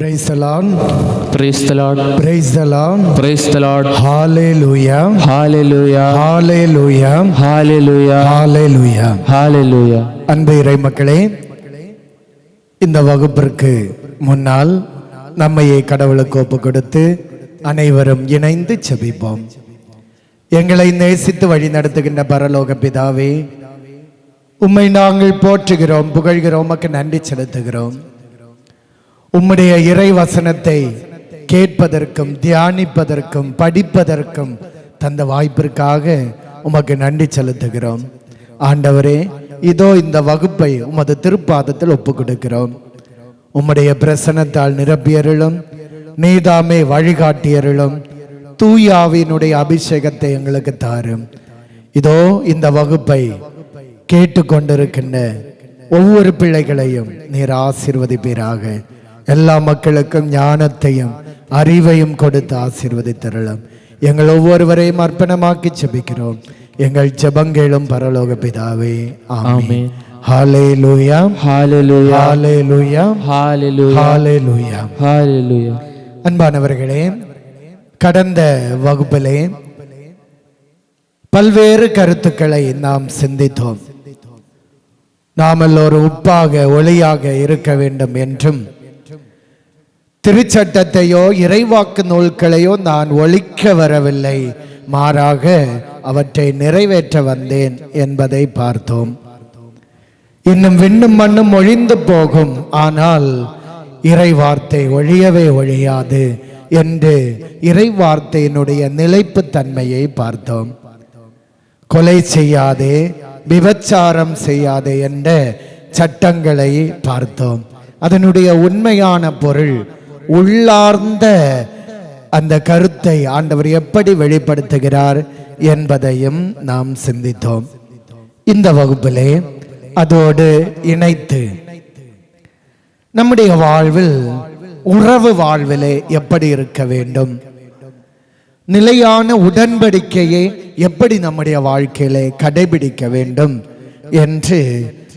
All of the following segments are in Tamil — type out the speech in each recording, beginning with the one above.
The Lord. Praise the Lord. Praise the Lord. Hallelujah. Hallelujah. Hallelujah. Hallelujah. Hallelujah. Hallelujah. அன்பு இறை மக்களே இந்த வகுப்பிற்கு முன்னால் நம்மையே கடவுளுக்கு ஒப்பு கொடுத்து அனைவரும் இணைந்து செபிப்போம் எங்களை நேசித்து வழி நடத்துகின்ற பரலோக பிதாவே உம்மை நாங்கள் போற்றுகிறோம் புகழ்கிறோம் நன்றி செலுத்துகிறோம் உம்முடைய இறை வசனத்தை கேட்பதற்கும் தியானிப்பதற்கும் படிப்பதற்கும் தந்த வாய்ப்பிற்காக உமக்கு நன்றி செலுத்துகிறோம். ஆண்டவரே இதோ இந்த வகுப்பை உமது திருப்பாதத்தில் ஒப்பு கொடுக்கிறோம் உம்முடைய பிரசனத்தால் நிரப்பியருளும் நீதாமே வழிகாட்டியருளும் தூயாவினுடைய அபிஷேகத்தை எங்களுக்கு தாரும். இதோ இந்த வகுப்பை கேட்டுக்கொண்டிருக்கின்ற ஒவ்வொரு பிள்ளைகளையும் நீர் பேராக எல்லா மக்களுக்கும் ஞானத்தையும் அறிவையும் கொடுத்து ஆசீர்வதித்தருளும் எங்கள் ஒவ்வொருவரையும் அர்ப்பணமாக்கி செபிக்கிறோம் எங்கள் ஜெபங்களும் பரலோக பிதாவே Amen. ஹalleluya Hallelujah. ஹalleluya Hallelujah. ஹalleluya Hallelujah. அன்பானவர்களே கடந்த வகுப்பிலே பல்வேறு கருத்துக்களை நாம் சிந்தித்தோம் நாம் எல்லோரும் உப்பாக ஒளியாக இருக்க வேண்டும் என்றும் திருச்சட்டத்தையோ இறைவாக்கு நூல்களையோ நான் ஒழிக்க வரவில்லை. மாறாக அவற்றை நிறைவேற்ற வந்தேன் என்பதை பார்த்தோம். இன்னும் விண்ணும் மண்ணும் ஒழிந்து போகும். ஆனால் இறைவார்த்தை ஒழியவே ஒழியாது என்று இறைவார்த்தையினுடைய நிலைப்பு தன்மையை பார்த்தோம். கொலை செய்யாதே விபச்சாரம் செய்யாதே என்ற சட்டங்களை பார்த்தோம். அதனுடைய உண்மையான பொருள் உள்ளார்ந்த அந்த கருத்தை ஆண்டவர் எப்படி வெளிப்படுத்துகிறார் என்பதையும் நாம் சிந்தித்தோம். இந்த வகுப்பிலே அதோடு இணைத்து நம்முடைய வாழ்வில் உறவு வாழ்விலே எப்படி இருக்க வேண்டும்? நிலையான உடன்படிக்கையை எப்படி நம்முடைய வாழ்க்கையிலே கடைபிடிக்க வேண்டும்? என்று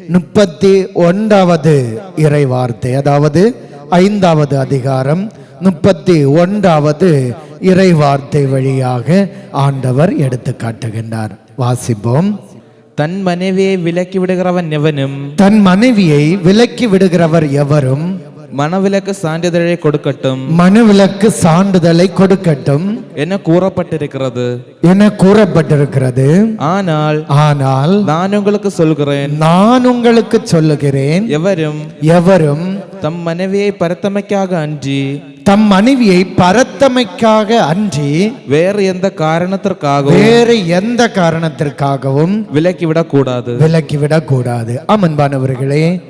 முப்பத்தி ஒன்றாவது இறை வார்த்தை அதாவது ஐந்தாவது அதிகாரம் முப்பத்தி ஒன்றாவது இறை வார்த்தை வழியாக ஆண்டவர் எடுத்து காட்டுகின்றார். வாசிப்போம். தன் மனைவியை விலக்கி விடுகிறவன் எவனும்? தன் மனைவியை விலக்கி விடுகிறவர் எவரும்? மனவிலக்கு சான்றிதழை கொடுக்கட்டும். மனுவிலக்கு சான்றிதழை கொடுக்கட்டும். என கூறப்பட்டிருக்கிறது? என கூறப்பட்டிருக்கிறது? ஆனால் ஆனால் நான் உங்களுக்கு சொல்கிறேன். நான் உங்களுக்கு சொல்லுகிறேன். எவரும் எவரும் தம் மனைவியை பரத்தமைக்காக அன்றி தம் மனைவியை பரத்தமைக்காக அன்றி வேறு எந்த காரணத்திற்காகவும் வேறு எந்த காரணத்திற்காகவும் விலக்கிவிடக் கூடாது விலக்கிவிடக் கூடாது அமன்பானவர்களே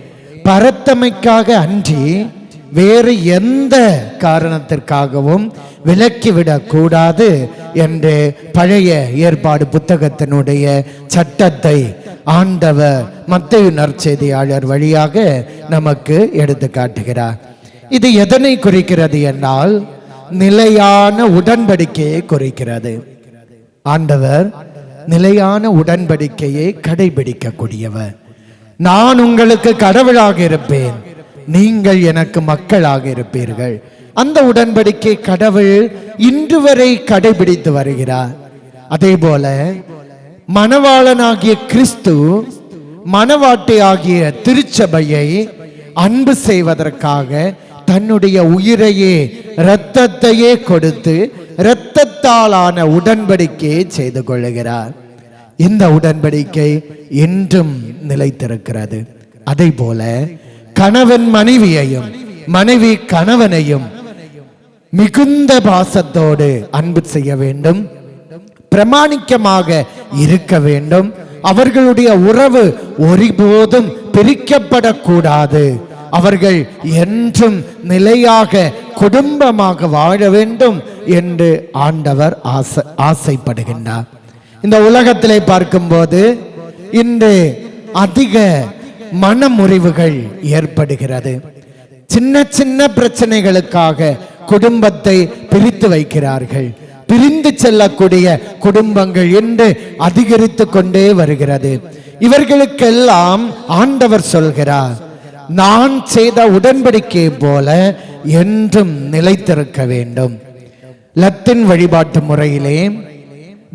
பரத்தமைக்காக அன்றி வேறு எந்த காரணத்திற்காகவும் விலக்கிவிடக் கூடாது என்று பழைய ஏற்பாடு புத்தகத்தினுடைய சட்டத்தை ஆண்டவர் மத்திய நற்செய்தியாளர் வழியாக நமக்கு எடுத்து காட்டுகிறார். இது எதனை குறிக்கிறது என்றால் நிலையான உடன்படிக்கையை குறிக்கிறது. ஆண்டவர் நிலையான உடன்படிக்கையை கடைபிடிக்கக்கூடியவர். நான் உங்களுக்கு கடவுளாக இருப்பேன். நீங்கள் எனக்கு மக்களாக இருப்பீர்கள். அந்த உடன்படிக்கை கடவுள் இன்று வரை கடைபிடித்து வருகிறார். அதே போல மணவாளனாகிய கிறிஸ்து மணவாட்டி ஆகிய திருச்சபையை அன்பு செய்வதற்காக தன்னுடைய உயிரையே இரத்தத்தையே கொடுத்து இரத்தத்தாலான உடன்படிக்கையை செய்து கொள்ளுகிறார். இந்த உடன்படிக்கை என்றும் நிலைத்திருக்கிறது. அதை போல கணவன் மனைவியையும் மனைவி கணவனையும் மிகுந்த பாசத்தோடு அன்பு செய்ய வேண்டும். பிரமாணிக்கமாக இருக்க வேண்டும். அவர்களுடைய உறவு ஒருபோதும் பிரிக்கப்படக்கூடாது. அவர்கள் என்றும் நிலையாக குடும்பமாக வாழ வேண்டும் என்று ஆண்டவர் ஆசை ஆசைப்படுகின்றார். இந்த உலகத்திலே பார்க்கும்போது இன்று அதிக மனமுறிவுகள் ஏற்படுகிறது. சின்ன சின்ன பிரச்சனைகளுக்காக குடும்பத்தை பிரித்து வைக்கிறார்கள். பிரிந்து செல்லக்கூடிய குடும்பங்கள் என்று அதிகரித்து கொண்டே வருகிறது. இவர்களுக்கெல்லாம் ஆண்டவர் சொல்கிறார் நான் செய்த உடன்படிக்கை போல என்றும் நிலைத்திருக்க வேண்டும். லத்தின் வழிபாட்டு முறையிலே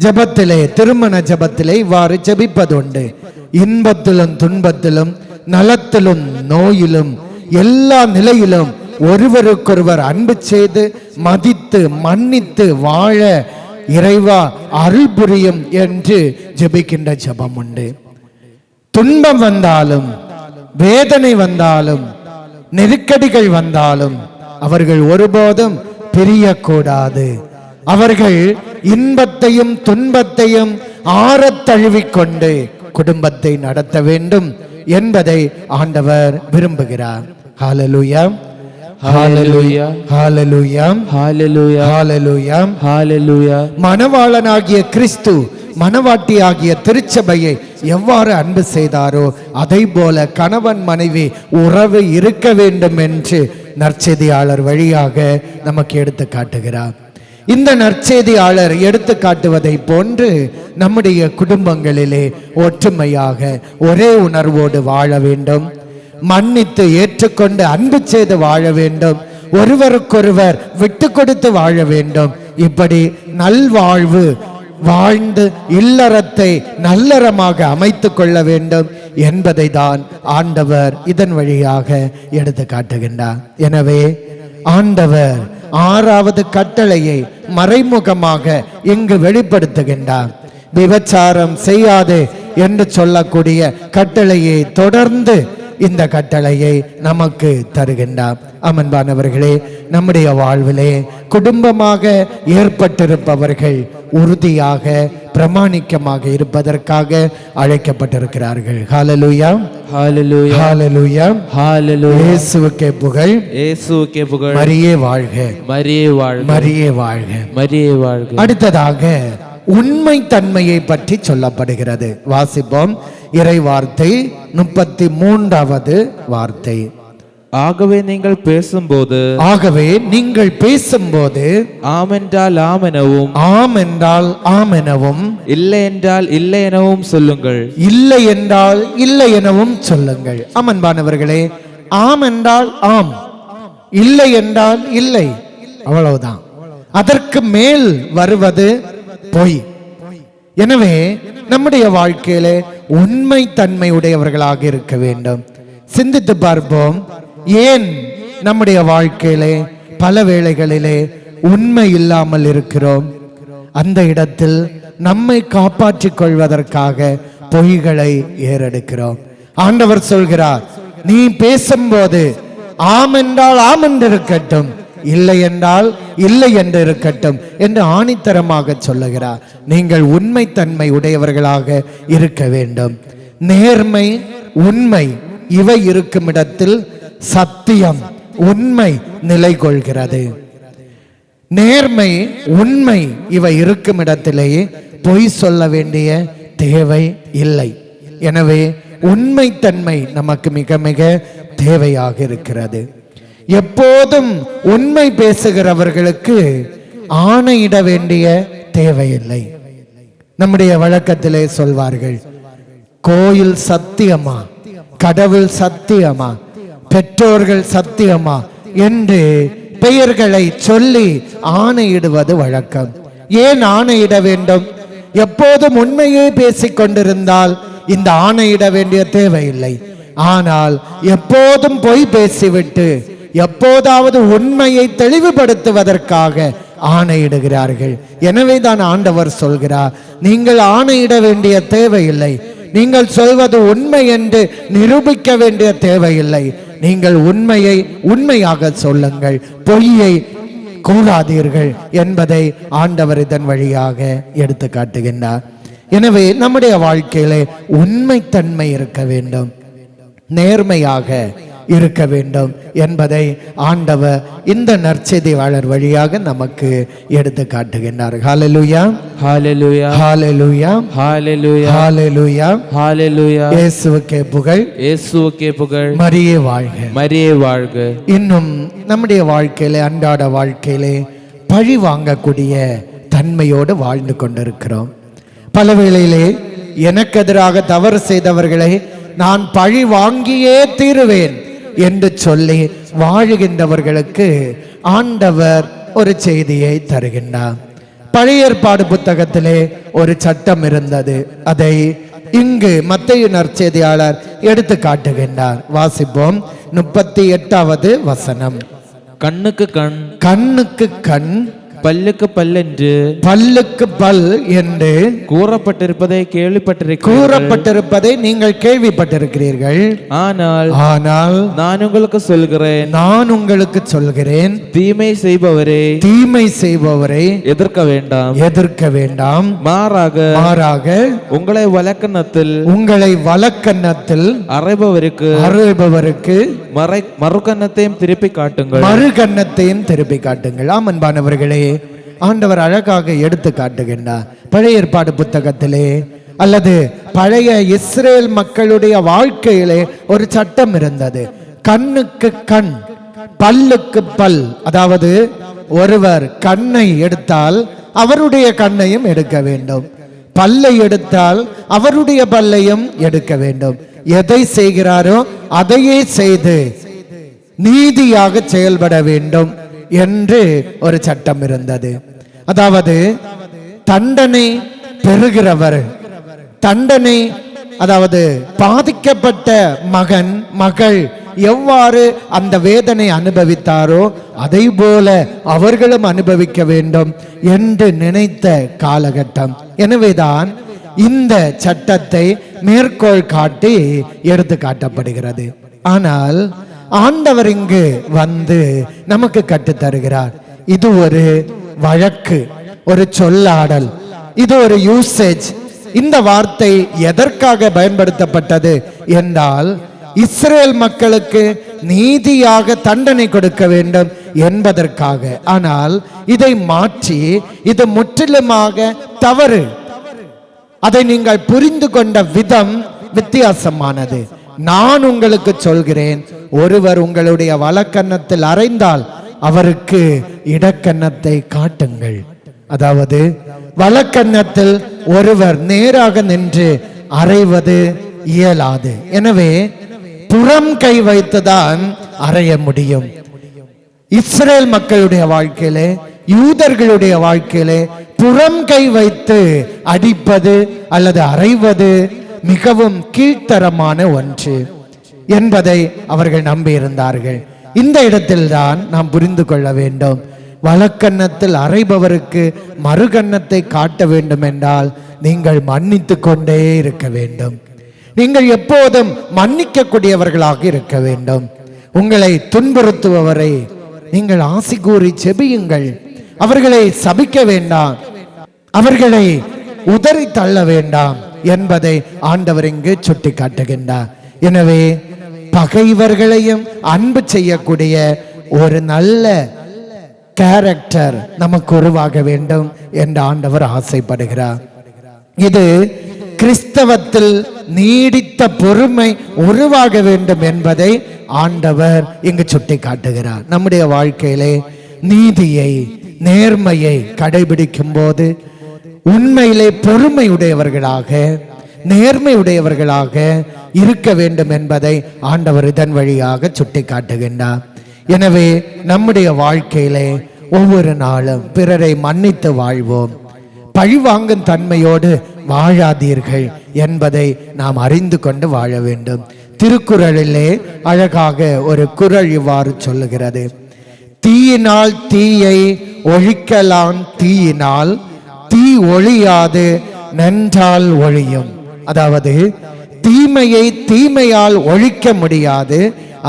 ஜெபத்திலே திருமண ஜெபத்திலே இவ்வாறு ஜபிப்பதுண்டு. இன்பத்திலும் துன்பத்திலும் நலத்திலும் நோயிலும் எல்லா நிலையிலும் ஒருவருக்கொருவர் அன்பு செய்து மதித்து மன்னித்து வாழ இறைவா அருள் புரியும் என்று ஜெபிக்கின்ற ஜெபம் உண்டு துன்பம் வந்தாலும் வேதனை வந்தாலும் நெருக்கடிகள் வந்தாலும் அவர்கள் ஒருபோதும் பிரியக்கூடாது. அவர்கள் இன்பத்தையும் துன்பத்தையும் ஆறத் தழுவிக்கொண்டு குடும்பத்தை நடத்த வேண்டும் என்பதை ஆண்டவர் விரும்புகிறார். ஹalleluya மணவாளனாகிய கிறிஸ்து மணவாட்டியாகிய திருச்சபையை எவ்வாறு அன்பு செய்தாரோ அதை போல கணவன் மனைவி உறவு இருக்க வேண்டும் என்று நற்செய்தியாளர் வழியாக நமக்கு எடுத்து காட்டுகிறார். இந்த நற்செய்தியாளர் எடுத்து காட்டுவதை போன்று நம்முடைய குடும்பங்களிலே ஒற்றுமையாக ஒரே உணர்வோடு வாழ வேண்டும். மன்னித்து ஏற்றுக்கொண்டு அன்பு செய்து வாழ வேண்டும். ஒருவருக்கொருவர் விட்டு கொடுத்து வாழ வேண்டும். இப்படி நல்வாழ்வு வாழ்ந்து இல்லறத்தை நல்லறமாக அமைத்து கொள்ள வேண்டும் என்பதை தான் ஆண்டவர் இதன் வழியாக எடுத்து காட்டுகின்றார் எனவே ஆண்டவர் ஆறாவது கட்டளையை மறைமுகமாக இங்கு வெளிப்படுத்துகின்றார். விபச்சாரம் செய்யாது என்று சொல்லக்கூடிய கட்டளையை தொடர்ந்து இந்த கட்டளையை நமக்கு தருகின்றார். அமன்பானவர்களே நம்முடைய வாழ்விலே குடும்பமாக ஏற்பட்டிருப்பவர்கள் உறுதியாக பிரமாணிக்கமாக இருப்பதற்காக அழைக்கப்பட்டிருக்கிறார்கள். ஹalleluya ஹalleluya ஹalleluya ஹalleluya இயேசுவுக்கே புகழ். இயேசுவுக்கே புகழ். மரியே வாழ்க. மரியே வாழ்க. மரியே வாழ்க. மரியே வாழ்க. அடுத்ததாக உண்மை தன்மையை பற்றி சொல்லப்படுகிறது. வாசிப்போம். இறை வார்த்தை முப்பத்தி மூன்றாவது வார்த்தை. ஆகவே நீங்கள் பேசும்போது ஆகவே நீங்கள் பேசும்போது ஆமென்றால் ஆம் எனவும் ஆம் என்றால் ஆம் எனவும் இல்லை என்றால் இல்லை எனவும் சொல்லுங்கள். இல்லை என்றால் இல்லை எனவும் சொல்லுங்கள். அமன்பானவர்களே ஆம் என்றால் ஆம் இல்லை என்றால் இல்லை அவ்வளவுதான். அதற்கு மேல் வருவது பொய். எனவே நம்முடைய வாழ்க்கையிலே உண்மை தன்மை உடையவர்களாக இருக்க வேண்டும். சிந்தித்து பார்ப்போம். ஏன் நம்முடைய வாழ்க்கையிலே பல வேளைகளிலே உண்மை இல்லாமல் இருக்கிறோம்? அந்த இடத்தில் நம்மை காப்பாற்றிக் கொள்வதற்காக பொய்களை ஏறெடுக்கிறோம். ஆண்டவர் சொல்கிறார் நீ பேசும்போது ஆம் என்றால் ஆம் என்று இருக்கட்டும் இல்லை என்றால் இல்லை என்று இருக்கட்டும் என்று ஆணித்தரமாக சொல்லுகிறார். நீங்கள் உண்மைத்தன்மை உடையவர்களாக இருக்க வேண்டும். நேர்மை உண்மை இவை இருக்கும் இடத்தில் சத்தியம் உண்மை நிலை கொள்கிறது நேர்மை உண்மை இவை இருக்கும் இடத்திலேயே பொய் சொல்ல வேண்டிய தேவை இல்லை. எனவே உண்மைத்தன்மை நமக்கு மிக மிக தேவையாக இருக்கிறது. எப்போதும் உண்மை பேசுகிறவர்களுக்கு ஆணையிட வேண்டிய தேவையில்லை நம்முடைய வழக்கத்திலே சொல்வார்கள் கோயில் சத்தியமா? கடவுள் சத்தியமா? பெற்றோர்கள் சத்தியமா? என்று பெயர்களை சொல்லி ஆணையிடுவது வழக்கம். ஏன் ஆணையிட வேண்டும்? எப்போதும் உண்மையே பேசிக் கொண்டிருந்தால் இந்த ஆணையிட வேண்டிய தேவையில்லை. ஆனால் எப்போதும் பொய் பேசிவிட்டு எப்போதாவது உண்மையை தெளிவுபடுத்துவதற்காக ஆணையிடுகிறார்கள். எனவே தான் ஆண்டவர் சொல்கிறார் நீங்கள் ஆணையிட வேண்டிய தேவையில்லை. நீங்கள் சொல்வது உண்மை என்று நிரூபிக்க வேண்டிய தேவையில்லை. நீங்கள் உண்மையை உண்மையாக சொல்லுங்கள். பொய்யை கூறாதீர்கள் என்பதை ஆண்டவர் இதன் வழியாக எடுத்து காட்டுகின்றார். எனவே நம்முடைய வாழ்க்கையிலே உண்மைத்தன்மை இருக்க வேண்டும். நேர்மையாக இருக்க வேண்டும் என்பதை ஆண்டவர் இந்த நற்செய்தியாளர் வழியாக நமக்கு எடுத்து காட்டுகின்றார். ஹalleluya ஹalleluya ஹalleluya ஹalleluya ஹalleluya ஹalleluya இயேசுவுக்கே புகழ். இயேசுவுக்கே புகழ். மரியே வாழ்க. மரியே வாழ்க. இன்னும் நம்முடைய வாழ்க்கையிலே அன்றாட வாழ்க்கையிலே பழி வாங்கக்கூடிய தன்மையோடு வாழ்ந்து கொண்டிருக்கிறோம். பல வேளையிலே எனக்கு எதிராக தவறு செய்தவர்களை நான் பழி வாங்கியே தீருவேன். என்று சொல்லி வாழுகின்றவர்களுக்கு ஆண்டவர் ஒரு செய்தியை தருகின்றார். பழைய ஏற்பாடு புத்தகத்திலே ஒரு சட்டம் இருந்தது. அதை இங்கு மத்தைய நற்செய்தியாளர் எடுத்து காட்டுகின்றார். வாசிப்போம். முப்பத்தி எட்டாவது வசனம். கண்ணுக்கு கண். கண்ணுக்கு கண். பல்லுக்கு பல்லென்று பல்லுக்கு பல் என்று கூறப்பட்டிருப்பதை கேள்விப்பட்டிருக்கிறேன் கூறப்பட்டிருப்பதை நீங்கள் கேள்விப்பட்டிருக்கிறீர்கள். ஆனால் ஆனால் நான் உங்களுக்கு சொல்கிறேன். நான் உங்களுக்கு சொல்கிறேன். தீமை செய்பவரே தீமை செய்பவரை எதிர்க்க வேண்டாம். எதிர்க்க வேண்டாம். மாறாக மாறாக உங்களை வழக்கணத்தில் உங்களை வலக்கன்னத்தில் அறைபவருக்கு அருள்பவருக்கு மறை மறுக்கன்னத்தையும் திருப்பி காட்டுங்கள். மறு கன்னத்தையும் திருப்பி காட்டுங்கள் ஆமன்பானவர்களே ஆண்டவர் அழகாக எடுத்து காட்டுகின்றார். பழைய ஏற்பாடு புத்தகத்திலே அல்லது பழைய இஸ்ரேல் மக்களுடைய வாழ்க்கையிலே ஒரு சட்டம் இருந்தது. கண்ணுக்கு கண் பல்லுக்கு பல். அதாவது ஒருவர் கண்ணை எடுத்தால் அவருடைய கண்ணையும் எடுக்க வேண்டும். பல்லை எடுத்தால் அவருடைய பல்லையும் எடுக்க வேண்டும். எதை செய்கிறாரோ அதையே செய்து நீதியாக செயல்பட வேண்டும் என்று ஒரு சட்டம் இருந்தது. அதாவது தண்டனை பெறுகிறவர். தண்டனை அதாவது பாதிக்கப்பட்ட மகன் மகள் எவ்வாறு அந்த வேதனை அனுபவித்தாரோ அதை போல அவர்களும் அனுபவிக்க வேண்டும் என்று நினைத்த காலகட்டம். எனவேதான் இந்த சட்டத்தை மேற்கோள் காட்டி எடுத்து காட்டப்படுகிறது. ஆனால் ஆண்டவர் இங்கு வந்து நமக்கு கற்றுத்தருகிறார். இது ஒரு வழக்கு ஒரு சொல்லாடல். இது ஒரு யூசேஜ் இந்த வார்த்தை எதற்காக பயன்படுத்தப்பட்டது என்றால் இஸ்ரேல் மக்களுக்கு நீதியாக தண்டனை கொடுக்க வேண்டும் என்பதற்காக. ஆனால் இதை மாற்றி இது முற்றிலுமாக தவறு. அதை நீங்கள் புரிந்து கொண்ட விதம் வித்தியாசமானது. நான் உங்களுக்கு சொல்கிறேன் ஒருவர் உங்களுடைய வலக்கன்னத்தில் அறைந்தால் அவருக்கு இடக்கன்னத்தை காட்டுங்கள். அதாவது வலக்கன்னத்தில் ஒருவர் நேராக நின்று அறைவது இயலாது. எனவே புறம் கை வைத்துதான் அறைய முடியும். இஸ்ரேல் மக்களுடைய வாழ்க்கையிலே யூதர்களுடைய வாழ்க்கையிலே புறம் கை வைத்து அடிப்பது அல்லது அறைவது மிகவும் கீழ்த்தரமான ஒன்று என்பதை அவர்கள் நம்பியிருந்தார்கள். இந்த இடத்தில்தான் நாம் புரிந்து கொள்ள வேண்டும். வழக்கன்னத்தில் அறைபவருக்கு மறுகன்னத்தை காட்ட வேண்டும் என்றால் நீங்கள் மன்னித்து கொண்டே இருக்க வேண்டும். நீங்கள் எப்போதும் மன்னிக்கக்கூடியவர்களாக இருக்க வேண்டும். உங்களை துன்புறுத்துபவரை நீங்கள் ஆசி கூறி செபியுங்கள். அவர்களை சபிக்க வேண்டாம். அவர்களை உதறி தள்ள வேண்டாம் என்பதை ஆண்டவர் இங்கு சுட்டி காட்டுகின்றார் எனவே பகைவர்களையும் அன்பு செய்யக்கூடிய ஒரு நல்ல கேரக்டர் நமக்கு உருவாக வேண்டும் என்று ஆண்டவர் ஆசைப்படுகிறார். இது கிறிஸ்தவத்தில் நீடித்த பொறுமை உருவாக வேண்டும் என்பதை ஆண்டவர் இங்கு சுட்டி காட்டுகிறார் நம்முடைய வாழ்க்கையிலே நீதியை நேர்மையை கடைபிடிக்கும் போது உண்மையிலே பொறுமையுடையவர்களாக நேர்மையுடையவர்களாக இருக்க வேண்டும் என்பதை ஆண்டவர் இதன் வழியாக சுட்டி காட்டுகின்றார் எனவே நம்முடைய வாழ்க்கையிலே ஒவ்வொரு நாளும் பிறரை மன்னித்து வாழ்வோம். பழிவாங்கும் தன்மையோடு வாழாதீர்கள் என்பதை நாம் அறிந்து கொண்டு வாழ வேண்டும். திருக்குறளிலே அழகாக ஒரு குறள் இவ்வாறு சொல்லுகிறது. தீயினால் தீயை ஒழிக்கலாம் தீயினால் தீ ஒழியாது நன்றால் ஒழியும். அதாவது தீமையை தீமையால் ஒழிக்க முடியாது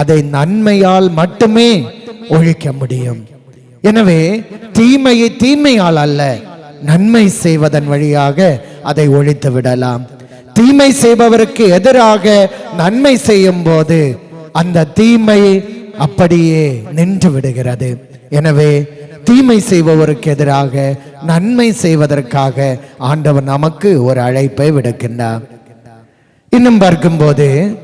அதை நன்மையால் மட்டுமே ஒழிக்க முடியும். எனவே தீமையை தீமையால் அல்ல நன்மை செய்வதன் வழியாக அதை ஒழித்து விடலாம். தீமை செய்பவருக்கு எதிராக நன்மை செய்யும் போது அந்த தீமை அப்படியே நின்று விடுகிறது. எனவே தீமை செய்பவருக்கு எதிராக நன்மை செய்வதற்காக ஆண்டவர் நமக்கு ஒரு அழைப்பை விடுக்கின்றார். இன்னும் பார்க்கும்போது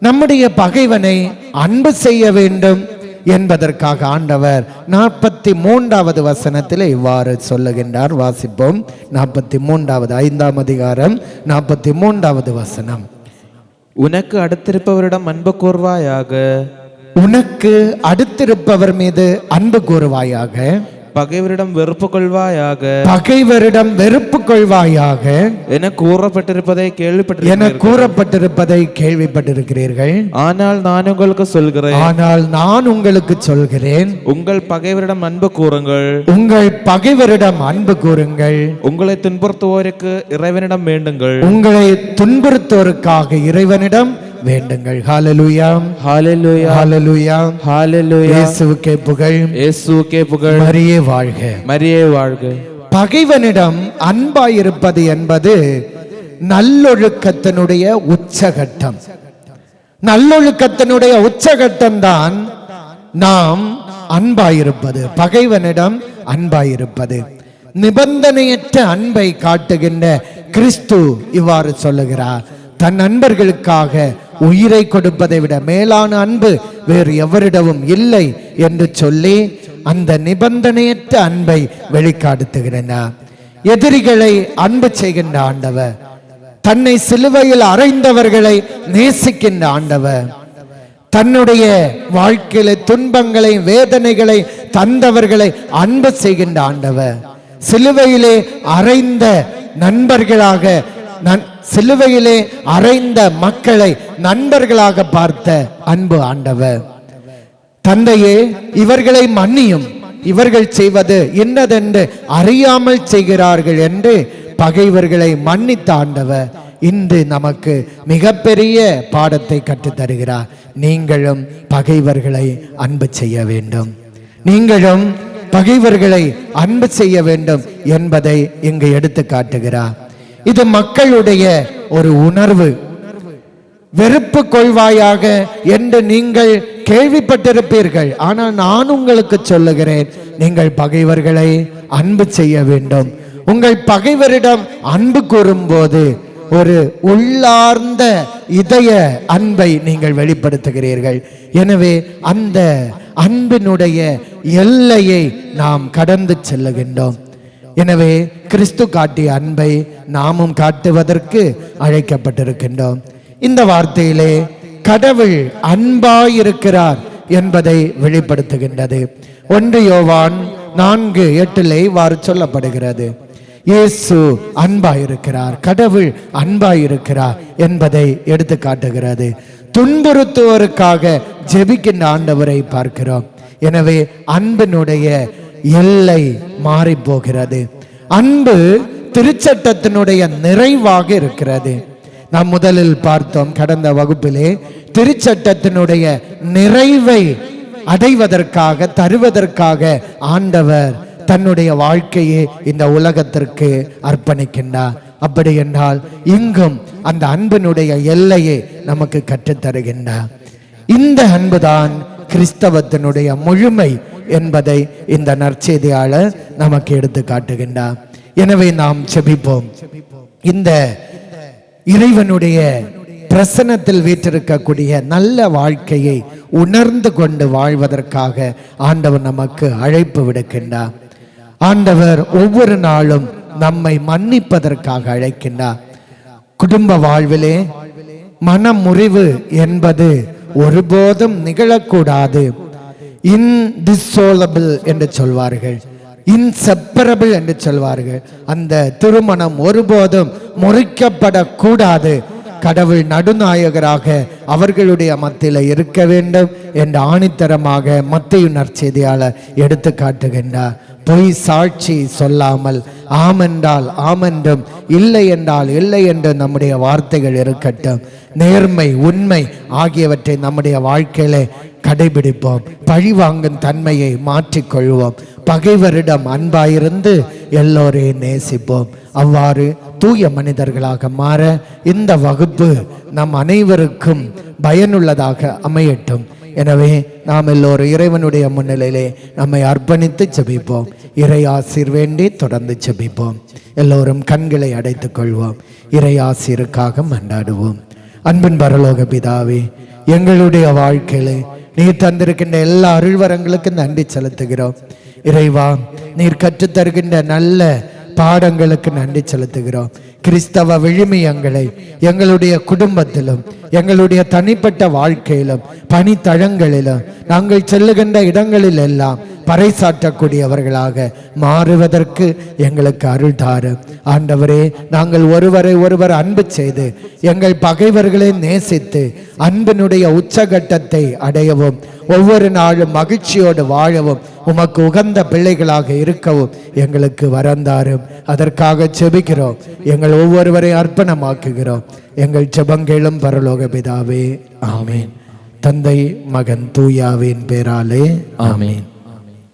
நம்முடைய பகைவனை அன்பு செய்ய வேண்டும் என்பதற்காக ஆண்டவர் நாற்பத்தி மூன்றாவது வசனத்தில் இவ்வாறு சொல்லுகின்றார். வாசிப்போம். நாற்பத்தி மூன்றாவது ஐந்தாம் அதிகாரம் நாற்பத்தி மூன்றாவது வசனம். உனக்கு அடுத்திருப்பவரிடம் அன்பு கூர்வாயாக உனக்கு அடுத்திருப்பவர் மீது அன்பு கூறுவாயாக. பகைவரிடம் வெறுப்பு கொள்வாயாக. பகைவரிடம் வெறுப்பு கொள்வாயாக. என கூறப்பட்டிருப்பதை என கேள்விப்பட்டிருக்கிறீர்கள் கூறப்பட்டிருப்பதை கேள்விப்பட்டிருக்கிறீர்கள். ஆனால் நான் உங்களுக்கு சொல்கிறேன். ஆனால் நான் உங்களுக்கு சொல்கிறேன். உங்கள் பகைவரிடம் அன்பு கூறுங்கள். உங்கள் பகைவரிடம் அன்பு கூறுங்கள். உங்களை துன்புறுத்துவோருக்கு இறைவனிடம் வேண்டுங்கள். உங்களை துன்புறுத்தோருக்காக இறைவனிடம் வேண்டுங்கள். ஹalleluya ஹalleluya ஹalleluya ஹalleluya இயேசுவுக்கே புகழ். இயேசுவுக்கே புகழ். மரியே வாழ்க. மரியே வாழ்க. பகைவனிடம் அன்பாயிருப்பது என்பது நல்லொழுக்கத்தினுடைய உச்சகட்டம். நல்லொழுக்கத்தினுடைய உச்சகட்டம் தான் நாம் அன்பாயிருப்பது. பகைவனிடம் அன்பாயிருப்பது. நிபந்தனையற்ற அன்பை காட்டுகின்ற கிறிஸ்து இவ்வாறு சொல்லுகிறார். தன் நண்பர்களுக்காக உயிரை கொடுப்பதை விட மேலான அன்பு வேறு எவரிடமும் இல்லை என்று சொல்லி அந்த நிபந்தனையற்ற அன்பை வெளிக்காட்டுகிறார் எதிரிகளை அன்பு செய்கின்ற ஆண்டவர் தன்னை சிலுவையில் அறைந்தவர்களை நேசிக்கின்ற ஆண்டவர் தன்னுடைய வாழ்க்கையில துன்பங்களை வேதனைகளை தந்தவர்களை அன்பு செய்கின்ற ஆண்டவர் சிலுவையிலே அறைந்த நண்பர்களாக நன்- சிலுவையிலே அறைந்த மக்களை நண்பர்களாக பார்த்த அன்பு ஆண்டவர். தந்தையே இவர்களை மன்னியும். இவர்கள் செய்வது என்னதென்று அறியாமல் செய்கிறார்கள் என்று பகைவர்களை மன்னித்த ஆண்டவர் இன்று நமக்கு மிகப்பெரிய பாடத்தை கற்றுத் தருகிறார் நீங்களும் பகைவர்களை அன்பு செய்ய வேண்டும். நீங்களும் பகைவர்களை அன்பு செய்ய வேண்டும் என்பதை இங்கு எடுத்து காட்டுகிறார் இது மக்களுடைய ஒரு உணர்வு. வெறுப்பு கொள்வாயாக என்று நீங்கள் கேள்விப்பட்டிருப்பீர்கள். ஆனால் நான் உங்களுக்கு சொல்லுகிறேன் நீங்கள் பகைவர்களை அன்பு செய்ய வேண்டும். உங்கள் பகைவரிடம் அன்பு கூறும்போது ஒரு உள்ளார்ந்த இதய அன்பை நீங்கள் வெளிப்படுத்துகிறீர்கள். எனவே அந்த அன்பினுடைய எல்லையை நாம் கடந்து செல்லுகின்றோம். எனவே கிறிஸ்து காட்டிய அன்பை நாமும் காட்டுவதற்கு அழைக்கப்பட்டிருக்கின்றோம். இந்த வார்த்தையிலே கடவுள் அன்பாயிருக்கிறார் என்பதை வெளிப்படுத்துகின்றது. ஒன்று யோவான் நான்கு எட்டிலே இவ்வாறு சொல்லப்படுகிறது. இயேசு அன்பாயிருக்கிறார் கடவுள் அன்பாயிருக்கிறார் என்பதை எடுத்து காட்டுகிறது துன்புறுத்துவோருக்காக ஜெபிக்கின்ற ஆண்டவரை பார்க்கிறோம். எனவே அன்பினுடைய எல்லை மாறி போகிறது அன்பு திருச்சட்டத்தினுடைய நிறைவாக இருக்கிறது. நாம் முதலில் பார்த்தோம் கடந்த வகுப்பிலே திருச்சட்டத்தினுடைய நிறைவை அடைவதற்காக தருவதற்காக ஆண்டவர் தன்னுடைய வாழ்க்கையை இந்த உலகத்திற்கு அர்ப்பணிக்கின்றார். அப்படி என்றால் இங்கும் அந்த அன்பினுடைய எல்லையை நமக்கு கற்றுத் தருகின்றார் இந்த அன்புதான் கிறிஸ்தவத்தினுடைய முழுமை என்பதை இந்த நற்செய்தியாளர் நமக்கு எடுத்து காட்டுகின்றார். எனவே நாம் செபிப்போம். இந்த இறைவனுடைய பிரசனத்தில் வீற்றிருக்கக்கூடிய நல்ல வாழ்க்கையை உணர்ந்து கொண்டு வாழ்வதற்காக ஆண்டவர் நமக்கு அழைப்பு விடுக்கின்றார். ஆண்டவர் ஒவ்வொரு நாளும் நம்மை மன்னிப்பதற்காக அழைக்கின்றார். குடும்ப வாழ்விலே மனமுறிவு என்பது ஒருபோதும் நிகழக்கூடாது. இன்டிசோலபிள் என்று சொல்வார்கள். இன்செப்பரபிள் என்று சொல்வார்கள். அந்த திருமணம் ஒருபோதும் முறிக்கப்படக்கூடாது. கடவுள் நடுநாயகராக அவர்களுடைய மத்தியில் இருக்க வேண்டும் என்று ஆணித்தரமாக மத்திய நற்செய்தியாளர் எடுத்து காட்டுகின்றார் பொய் சாட்சி சொல்லாமல் ஆமென்றால் ஆமென்றும் இல்லை என்றால் இல்லை என்று நம்முடைய வார்த்தைகள் இருக்கட்டும். நேர்மை உண்மை ஆகியவற்றை நம்முடைய வாழ்க்கையில கடைபிடிப்போம். பழிவாங்கும் தன்மையை மாற்றிக்கொள்வோம். பகைவரிடம் அன்பாயிருந்து எல்லோரையும் நேசிப்போம். அவ்வாறு தூய மனிதர்களாக மாற இந்த வகுப்பு நம் அனைவருக்கும் பயனுள்ளதாக அமையட்டும். எனவே நாம் எல்லோரும் இறைவனுடைய முன்னிலையிலே நம்மை அர்ப்பணித்து செபிப்போம் இறை ஆசிர் வேண்டி தொடர்ந்து செபிப்போம் எல்லோரும் கண்களை அடைத்துக் கொள்வோம். இறை ஆசிருக்காக மண்டாடுவோம் அன்பின் பரலோக பிதாவே எங்களுடைய வாழ்க்கையில நீர் தந்திருக்கின்ற எல்லா அருள்வரங்களுக்கும் நன்றி செலுத்துகிறோம். இறைவா நீர் கற்றுத்தருகின்ற நல்ல பாடங்களுக்கு நன்றி செலுத்துகிறோம். கிறிஸ்தவ விழுமியங்களை எங்களுடைய குடும்பத்திலும் எங்களுடைய தனிப்பட்ட வாழ்க்கையிலும் பணித்தளங்களிலும் நாங்கள் செல்லுகின்ற இடங்களில் எல்லாம் பறைசாற்றக்கூடியவர்களாக மாறுவதற்கு எங்களுக்கு அருள் தாரும் ஆண்டவரே நாங்கள் ஒருவரை ஒருவர் அன்பு செய்து எங்கள் பகைவர்களை நேசித்து அன்பினுடைய உச்சகட்டத்தை அடையவும் ஒவ்வொரு நாளும் மகிழ்ச்சியோடு வாழவும் உமக்கு உகந்த பிள்ளைகளாக இருக்கவும் எங்களுக்கு வரந்தாரும் அதற்காக செபிக்கிறோம். எங்கள் ஒவ்வொருவரை அர்ப்பணமாக்குகிறோம். எங்கள் ஜபங்களும் பரலோக பிதாவே. ஆமேன். தந்தை மகன் தூயாவின் பேராலே. ஆமேன்.